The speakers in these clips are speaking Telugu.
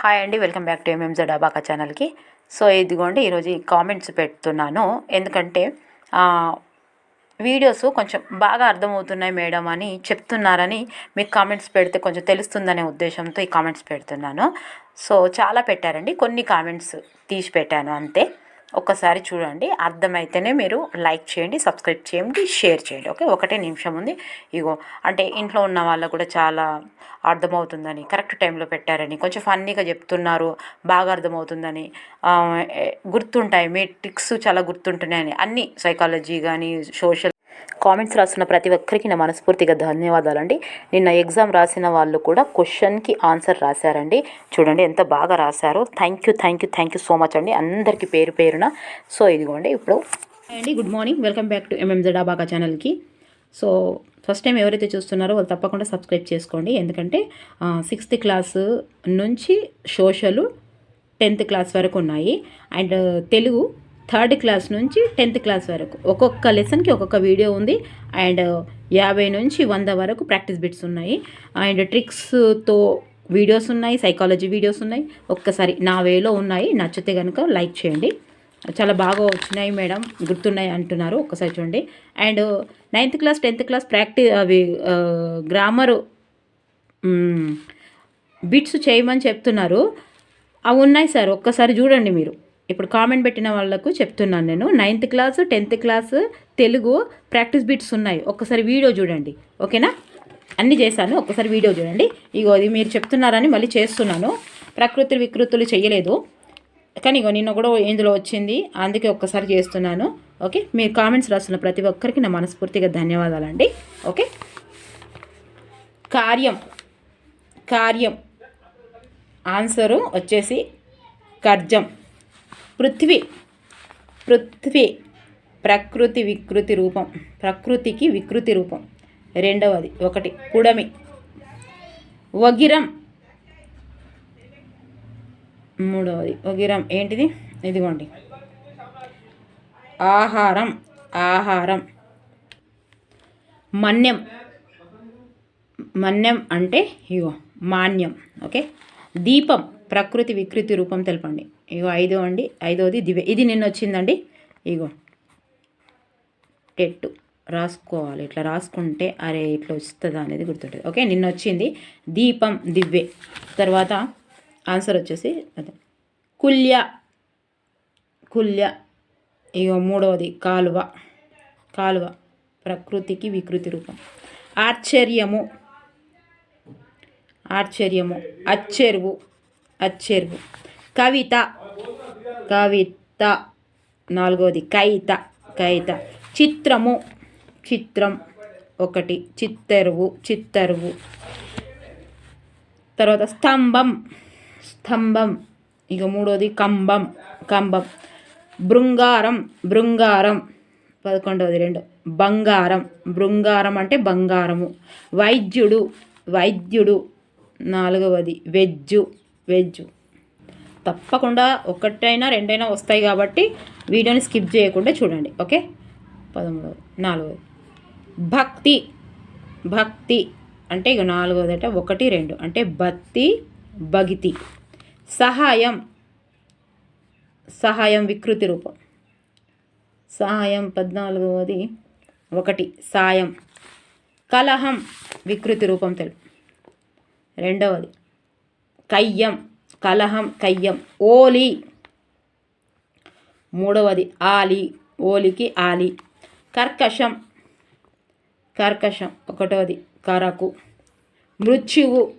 హాయ్ అండి welcome back to MMZ abacus ఛానల్కి. సో ఇదిగోండి ఈరోజు ఈ కామెంట్స్ పెడుతున్నాను. ఎందుకంటే వీడియోస్ కొంచెం బాగా అర్థమవుతున్నాయి మేడం అని చెప్తున్నారని మీకు కామెంట్స్ పెడితే కొంచెం తెలుస్తుందనే ఉద్దేశంతో ఈ కామెంట్స్ పెడుతున్నాను. సో చాలా పెట్టారండి కొన్ని కామెంట్స్ తీసి పెట్టాను అంతే. ఒక్కసారి చూడండి. అర్థమైతేనే మీరు లైక్ చేయండి సబ్స్క్రైబ్ చేయండి షేర్ చేయండి. ఓకే? ఒకటే నిమిషం ఉంది. ఇగో అంటే ఇంట్లో ఉన్న వాళ్ళకు కూడా చాలా అర్థమవుతుందని కరెక్ట్ టైంలో పెట్టారని కొంచెం ఫన్నీగా చెప్తున్నారు బాగా అర్థమవుతుందని గుర్తుంటాయి. మీ ట్రిక్స్ చాలా గుర్తుంటున్నాయని అన్ని సైకాలజీ కానీ సోషల్ కామెంట్స్ రాస్తున్న ప్రతి ఒక్కరికి నా మనస్ఫూర్తిగా ధన్యవాదాలండి. నిన్న ఎగ్జామ్ రాసిన వాళ్ళు కూడా క్వశ్చన్కి ఆన్సర్ రాశారండి. చూడండి ఎంత బాగా రాశారో. Thank you thank you thank you so much అండి. అందరికీ పేరు పేరున. సో ఇదిగోండి ఇప్పుడు. అండి good morning welcome back to MMZ abaca ఛానల్కి సో ఫస్ట్ టైం ఎవరైతే చూస్తున్నారో వాళ్ళు తప్పకుండా సబ్స్క్రైబ్ చేసుకోండి. ఎందుకంటే సిక్స్త్ క్లాస్ నుంచి సోషల్ టెన్త్ క్లాస్ వరకు ఉన్నాయి. అండ్ తెలుగు థర్డ్ క్లాస్ నుంచి టెన్త్ క్లాస్ వరకు. ఒక్కొక్క లెసన్కి ఒక్కొక్క వీడియో ఉంది. అండ్ యాభై నుంచి వంద వరకు ప్రాక్టీస్ బిట్స్ ఉన్నాయి. అండ్ ట్రిక్స్తో వీడియోస్ ఉన్నాయి. సైకాలజీ వీడియోస్ ఉన్నాయి. ఒక్కసారి నా వేలో ఉన్నాయి. నచ్చితే కనుక లైక్ చేయండి. చాలా బాగా వచ్చినాయి మేడం. గుర్తున్నాయి అంటున్నారు. ఒక్కసారి చూడండి. And ninth class tenth class practice అవి గ్రామరు బిట్స్ చేయమని చెప్తున్నారు. అవి ఉన్నాయి సార్. ఒక్కసారి చూడండి మీరు. ఇప్పుడు కామెంట్ పెట్టిన వాళ్ళకు చెప్తున్నాను నేను. Ninth class tenth class Telugu practice bits ఉన్నాయి. ఒక్కసారి వీడియో చూడండి. ఓకేనా అన్నీ చేశాను. ఒక్కసారి వీడియో చూడండి. ఇగో అది మీరు చెప్తున్నారని మళ్ళీ చేస్తున్నాను. ప్రకృతి వికృతులు చేయలేదు. కానీ ఇగో నిన్న కూడా ఇందులో వచ్చింది. అందుకే ఒక్కసారి చేస్తున్నాను. ఓకే మీరు కామెంట్స్ రాస్తున్న ప్రతి ఒక్కరికి నా మనస్ఫూర్తిగా ధన్యవాదాలండి. ఓకే కార్యం. కార్యం. ఆన్సరు వచ్చేసి కర్జం. పృథ్వీ పృథ్వీ ప్రకృతి వికృతి రూపం ప్రకృతికి వికృతి రూపం. రెండవది ఒకటి పుడమి వగిరం మూడవది వగిరం ఏంటిది? ఇదిగోండి. ఆహారం ఆహారం. మన్యం మన్యం అంటే ఇగో మాన్యం ఓకే? దీపం ప్రకృతి వికృతి రూపం తెలపండి. ఇగో ఐదో అండి ఐదోది దివ్య ఇది నిన్న వచ్చిందండి. ఇగో. టెట్టు. రాసుకోవాలి. ఇట్లా రాసుకుంటే అరే ఇట్లా వస్తుందా అనేది గుర్తుంటుంది. ఓకే నిన్న వచ్చింది. దీపం దివ్య తర్వాత ఆన్సర్ వచ్చేసి అదే. కుల్య. కుల్య. ఇగో మూడవది కాలువ. కాలువ. ప్రకృతికి వికృతి రూపం. ఆశ్చర్యము. ఆశ్చర్యము. అచ్చెరువు. అచ్చెరువు. కవిత. కవిత. నాలుగవది కైత. కైత. చిత్రము. చిత్రం ఒకటి. చిత్తరువు. చిత్తరువు. తర్వాత స్తంభం. స్తంభం. ఇక మూడోది కంబం కంబం బృంగారం. బృంగారం. పదకొండవది రెండు. బంగారం. బృంగారం అంటే బంగారము. వైద్యుడు. వైద్యుడు. నాలుగవది వెజ్జు. వెజ్జు. తప్పకుండా ఒకటైనా రెండైనా వస్తాయి కాబట్టి వీడియోని స్కిప్ చేయకుండా చూడండి ఓకే? పదమూడవది నాలుగవది భక్తి భక్తి అంటే ఇక నాలుగోదట ఒకటి రెండు. అంటే భక్తి భగితి. సహాయం సహాయం వికృతి రూపం. సహాయం పద్నాలుగవది ఒకటి సాయం. కలహం వికృతి రూపం తెలుపు. రెండవది కయ్యం. కలహం కయ్యం. ఓలి. మూడవది ఆలి. ఓలికి ఆలి. కర్కశం. కర్కశం. ఒకటవది కరకు. మృత్యువు.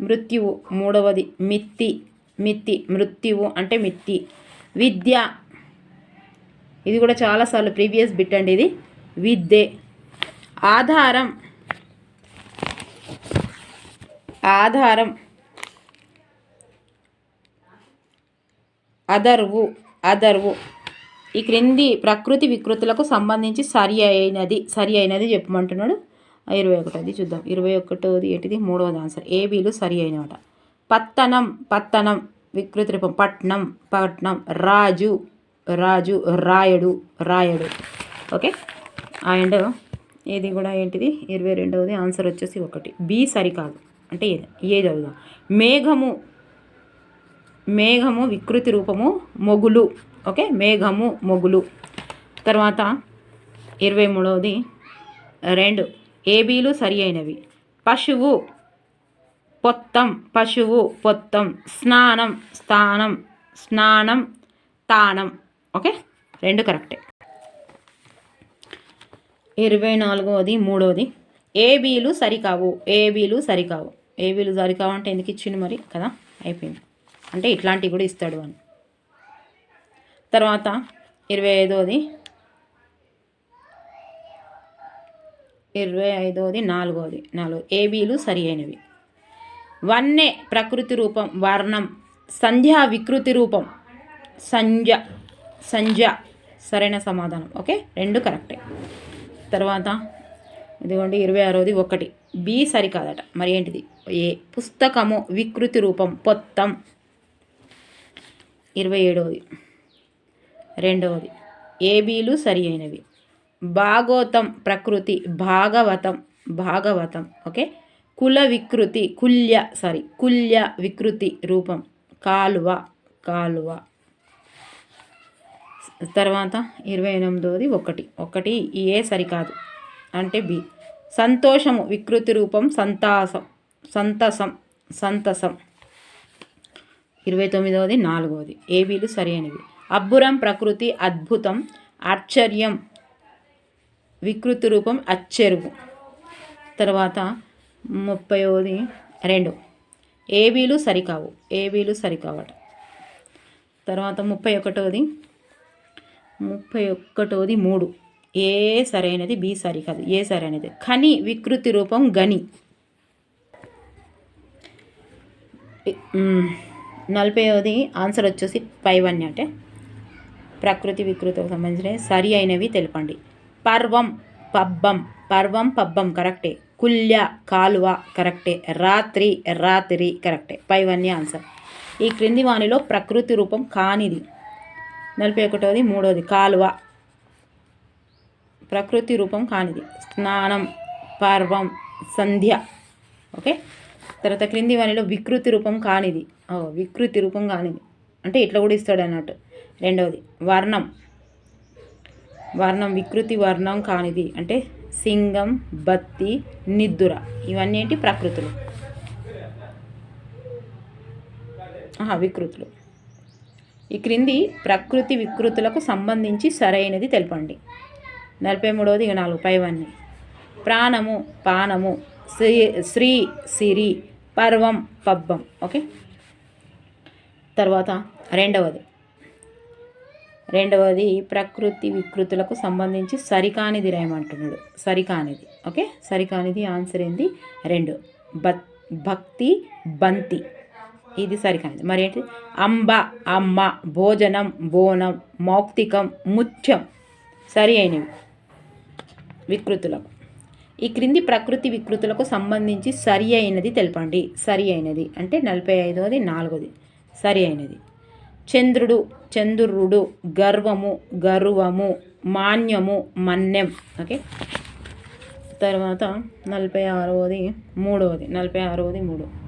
మృత్యువు. మూడవది మిత్తి. మిత్తి. మృత్యువు అంటే మిత్తి. విద్య. ఇది కూడా చాలాసార్లు ప్రీవియస్ బిట్ అండి ఇది. విద్యే. ఆధారం. ఆధారం. అదర్వు అదర్వు ఈ క్రింది ప్రకృతి వికృతులకు సంబంధించి సరి అయినది సరి అయినది చెప్పమంటున్నాడు. ఇరవై ఒకటోది చూద్దాం. ఇరవై ఒకటోది ఏంటిది? మూడవది ఆన్సర్. ఏబీలు సరి అయినమాట పత్తనం పత్తనం వికృతి రూపం. పట్నం పట్నం. రాజు రాజు రాయడు రాయడు. ఓకే? అండ్ ఇది కూడా ఏంటిది? ఇరవై రెండవది ఆన్సర్ వచ్చేసి ఒకటి. బి సరికాదు. అంటే ఏది? ఏ చదువుదాం మేఘము మేఘము వికృతి రూపము మొగులు. ఓకే? మేఘము మొగులు. తర్వాత ఇరవై మూడవది రెండు. ఏబీలు సరి అయినవి. పశువు పొత్తం. పశువు పొత్తం. స్నానం స్థానం స్నానం తానం. ఓకే? రెండు కరెక్టే. ఇరవై నాలుగవది మూడవది. ఏబీలు సరికావు. ఏబీలు సరికావు. ఏబీలు సరికావు అంటే ఎందుకు ఇచ్చిండు మరి? కదా? అయిపోయింది. అంటే ఇట్లాంటివి కూడా ఇస్తాడు అని. తర్వాత ఇరవై ఐదవది ఇరవై ఐదవది నాలుగవది నాలుగు ఏబీలు సరి అయినవి. వన్నే ప్రకృతి రూపం వర్ణం సంధ్యా వికృతి రూపం సంజ సంజ సరైన సమాధానం. ఓకే? రెండు కరెక్టే. తర్వాత ఇదిగోండి ఇరవై ఆరోది ఒకటి. బి సరికాదట. మరి ఏంటిది? ఏ? పుస్తకము వికృతి రూపం పొత్తం. ఇరవై ఏడవది. రెండవది ఏబీలు సరి అయినవి భాగోతం ప్రకృతి భాగవతం భాగవతం ఓకే? కుల వికృతి కుల్య సారీ కుల్య వికృతి రూపం కాలువ కాలువ. తర్వాత ఇరవై ఎనిమిదవది ఒకటి. ఒకటి ఏ సరికాదు. అంటే బి. సంతోషము వికృతి రూపం సంతాసం సంతసం సంతసం. ఇరవై తొమ్మిదవది నాలుగవది. ఏబీలు సరైనవి. అబ్బురం ప్రకృతి అద్భుతం ఆశ్చర్యం వికృతి రూపం అచ్చెరువు. తర్వాత ముప్పైవది రెండు. ఏబీలు సరికావు. ఏబీలు సరికావట. తర్వాత ముప్పై ఒకటోది ముప్పై ఒక్కటోది మూడు. ఏ సరైనది బి సరికాదు. ఏ సరైనది. ఖని వికృతి రూపం గని. నలభైవది ఆన్సర్ వచ్చేసి పైవన్నీ అంటే ప్రకృతి వికృతికి సంబంధించిన సరి అయినవి తెలపండి. పర్వం పబ్బం పర్వం పబ్బం కరెక్టే. కుల్య కాలువ కరెక్టే. రాత్రి రాత్రి కరెక్టే. పైవన్నీ ఆన్సర్. ఈ క్రింది వాణిలో ప్రకృతి రూపం కానిది. నలభై ఒకటోది మూడోది కాలువ. ప్రకృతి రూపం కానిది. స్నానం పర్వం సంధ్య. ఓకే? తర్వాత క్రింది వాణిలో వికృతి రూపం కానిది. వికృతి రూపం కానిది. అంటే ఇట్లా కూడా ఇస్తాడు అన్నట్టు. రెండవది వర్ణం. వర్ణం వికృతి వర్ణం కానిది. అంటే సింగం బత్తి నిద్దుర. ఇవన్నీ ఏంటి? ప్రకృతులు. వికృతులు. ఈ క్రింది ప్రకృతి వికృతులకు సంబంధించి సరైనది తెలపండి. నలభై మూడవది ఇక నాలుగు పైవన్నీ. ప్రాణము పానము. శ్రీ శ్రీ సిరి పర్వం పబ్బం. ఓకే? తర్వాత రెండవది. రెండవది ప్రకృతి వికృతులకు సంబంధించి సరికానిది రాయమంటున్నాడు. సరికానిది. ఓకే? సరికానిది ఆన్సర్ ఏంది? రెండు. భక్తి బంతి. ఇది సరికానిది. మరి ఏంటి? అంబ అమ్మ భోజనం బోనం మౌక్తికం ముత్యం. సరి అయినవి. వికృతులకు. ఈ క్రింది ప్రకృతి వికృతులకు సంబంధించి సరి అయినది తెలపండి. సరి అయినది అంటే నలభై ఐదవది నాలుగోది సరి అయినది. చంద్రుడు చంద్రుడు గర్వము గర్వము మాన్యము మన్యం. ఓకే? తర్వాత నలభై ఆరవది మూడవది. నలభై ఆరవది మూడు.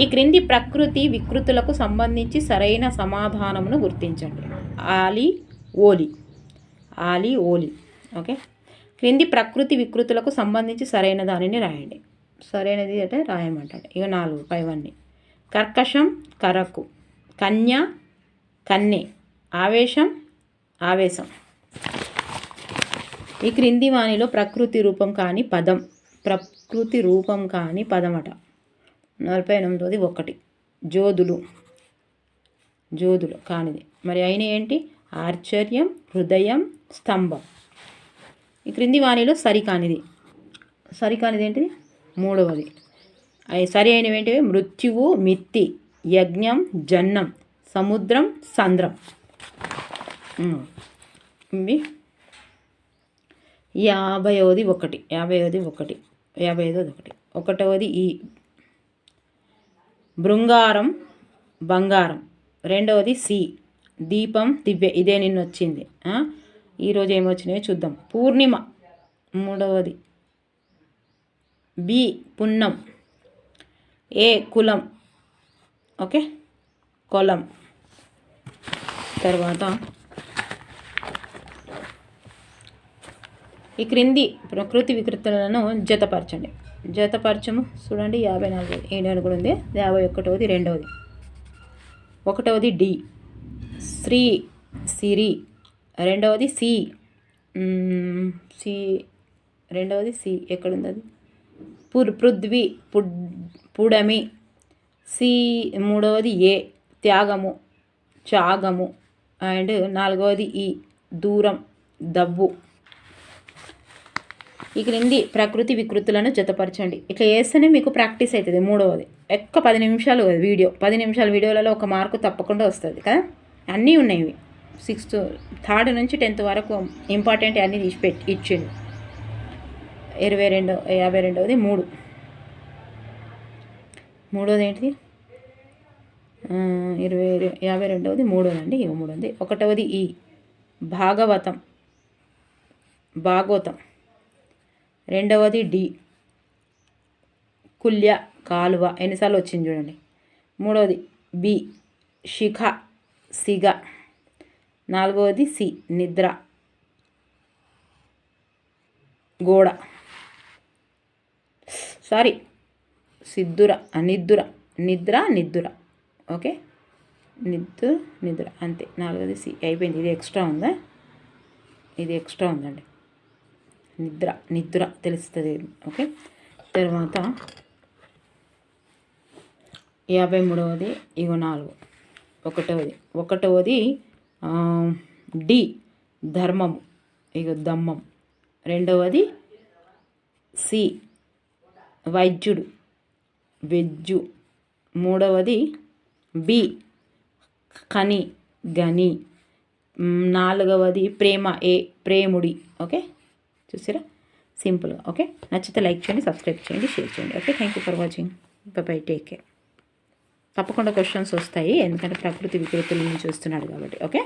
ఈ క్రింది ప్రకృతి వికృతులకు సంబంధించి సరైన సమాధానమును గుర్తించండి. ఆలి ఓలి. ఆలి ఓలి. ఓకే? క్రింది ప్రకృతి వికృతులకు సంబంధించి సరైన దానిని రాయండి. సరైనది అంటే రాయమంటాడు. ఇక నాలుగు పైవన్నీ. కర్కశం కరకు. కన్య కన్నె. ఆవేశం ఆవేశం. ఈ క్రింది వాణిలో ప్రకృతి రూపం కాని పదం. ప్రకృతి రూపం కాని పదమట. నలభై ఎనిమిదోది ఒకటి. జోదులు జోదులు కానిది. మరి అయిన ఏంటి? ఆశ్చర్యం హృదయం స్తంభం. ఈ క్రింది వాణిలో సరికానిది సరికానిది ఏంటిది? మూడవది. అవి సరి అయినవి ఏంటివి? మృత్యువు మిత్తి యజ్ఞం జన్నం సముద్రం సంద్రం. ఇవి యాభైవది ఒకటి. యాభైవది ఒకటి. యాభై ఐదోది ఒకటి. ఒకటవది ఈ. బృంగారం బంగారం. రెండవది సి. దీపం దివ్య. ఇదే నిన్న వచ్చింది ఈరోజు ఏమొచ్చినాయో చూద్దాం. పూర్ణిమ మూడవది. బి పున్నం. ఏ కులం. ఓకే? కొలం. తర్వాత ఈ క్రింది ప్రకృతి వికృతులను జతపరచండి. జతపరచము చూడండి యాభై నాలుగు ఏడు కూడా ఉంది. యాభై ఒకటవది రెండవది. ఒకటవది డి. శ్రీ సిరి రెండవది సి. సి. రెండవది సి. ఎక్కడుంది అది పుర్ పృథ్వీ పుడ్ పుడమి. సి. మూడవది ఏ. త్యాగము. త్యాగము అండ్ నాలుగవది ఈ. దూరం దబ్బు ఈ క్రింది ప్రకృతి వికృతులను జతపరచండి. ఇట్లా చేస్తేనే మీకు ప్రాక్టీస్ అవుతుంది మూడవది. ఎక్క పది నిమిషాలు వీడియో. పది నిమిషాల వీడియోలలో ఒక మార్కు తప్పకుండా వస్తుంది కదా? అన్నీ ఉన్నాయి ఇవి. సిక్స్త్ థర్డ్ నుంచి టెన్త్ వరకు ఇంపార్టెంట్ అన్నీ తీసి పెట్టి ఇచ్చిండు. ఇరవై రెండో యాభై రెండవది మూడు. మూడోది ఏంటిది? ఇరవై యాభై రెండవది మూడోదండి ఇక మూడోది. ఒకటవది ఈ భాగవతం. భాగవతం రెండవది డి. కుల్య కాలువ. ఎన్నిసార్లు వచ్చింది చూడండి. మూడవది బి. శిఖ సిగ. నాలుగవది సి నిద్ర. గోడ. సారీ సిద్ధుర నిద్దుర నిద్ర నిద్దుర. ఓకే? నిద్దు నిద్ర. అంతే. నాలుగవది సి. అయిపోయింది. ఇది ఎక్స్ట్రా ఉందా? ఇది ఎక్స్ట్రా ఉందండి. నిద్ర నిద్ర తెలుస్తుంది. ఓకే? తర్వాత యాభై మూడవది ఇగో నాలుగు. ఒకటవది. ఒకటవది డి ధర్మము ఇగో దమ్మం. రెండవది సి వైద్యుడు వెజ్జు. మూడవది బి కని గని. నాలుగవది ప్రేమ ఏ ప్రేముడి. ఓకే? చూసారా? సింపుల్గా. ఓకే? నచ్చితే లైక్ చేయండి సబ్స్క్రైబ్ చేయండి షేర్ చేయండి. Okay? Thank you for watching. Bye take care. తప్పకుండా క్వశ్చన్స్ వస్తాయి. ఎందుకంటే ప్రకృతి వికృతులను చూస్తున్నాడు కాబట్టి. ఓకే?